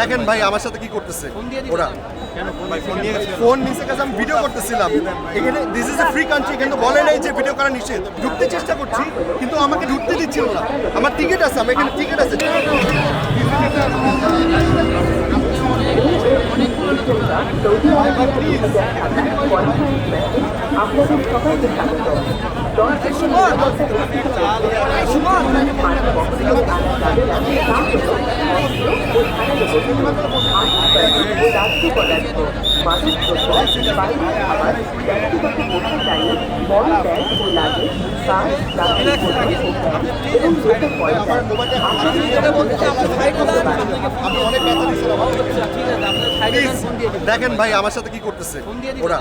দেখেন ভাই আমার সাথে কি করতেছে? ওরা ফোন নিচে কাছে আমি ভিডিও করতেছিলাম। এখানে this is a free country এখানে বলে নাই যে ভিডিও করা নিষেধ। ঢুকতে চেষ্টা করছি কিন্তু আমাকে ঢুকতে দিচ্ছিল না। আমার টিকিট আছে আমার এখানে টিকিট আছে। আপনাদের সবাইকে সময় রাজ্য পদার্থ মাদক দ্রব্য বাইরের খাবার ব্যক্তিগত পোশাকারি বড় ব্যাগ ও লাগেজ কার প্লাস্টিক বোতল এবং জোটের পয়সা আমি দেখেন ভাই আমার সাথে কি করতেছে? ওরা।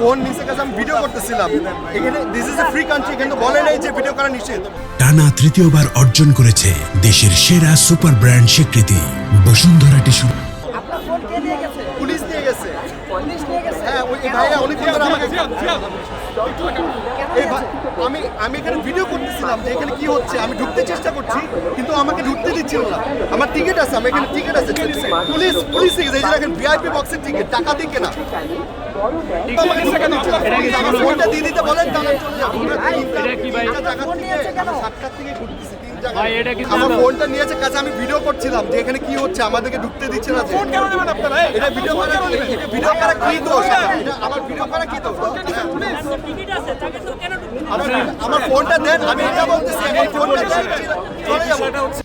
ফোন নিচে কাছে আমি ভিডিও করতেছিলাম। এখানে this is a free country এখানে বলে নাই যে ভিডিও করা নিষেধ। টানা তৃতীয়বার অর্জন করেছে দেশের সেরা সুপার ব্র্যান্ড স্বীকৃতি বসুন্ধরা টিস্যু। আপনার ফোন কে নিয়ে গেছে? পুলিশ দিয়ে গেছে। পুলিশ নিয়ে গেছে? হ্যাঁ ওই ভাইয়া অনেকক্ষণ ধরে আমাকে আমি আমি এখানে ভিডিও করতেছিলাম যে এখানে কি হচ্ছে আমি ঢুকতে চেষ্টা করছি। না আমার। টিকিট আছে আমার এখানে টিকিট আছে পুলিশ পুলিশ থেকে এই যে দেখেন ভিআইপি বক্সের টিকিট টাকা দিয়ে কেনা। না। আমার ফোনটা দিয়ে দিতে বলেন তাহলে নিয়েছে সাতটার থেকে ঘুরতেছি, আমার ফোনটা নিয়েছে কাছে আমি ভিডিও করছিলাম যে এখানে কি হচ্ছে আমাদেরকে ঢুকতে দিচ্ছে না ফোন কেন নেবেন আপনারা? এটা ভিডিও করা ভিডিও করা কি দোষ? আমার ভিডিও করা কি দোষ? আমার আমার ফোনটা দেন আমি এটা বলতেছি আমার ফোনটা দেন চলে যাব।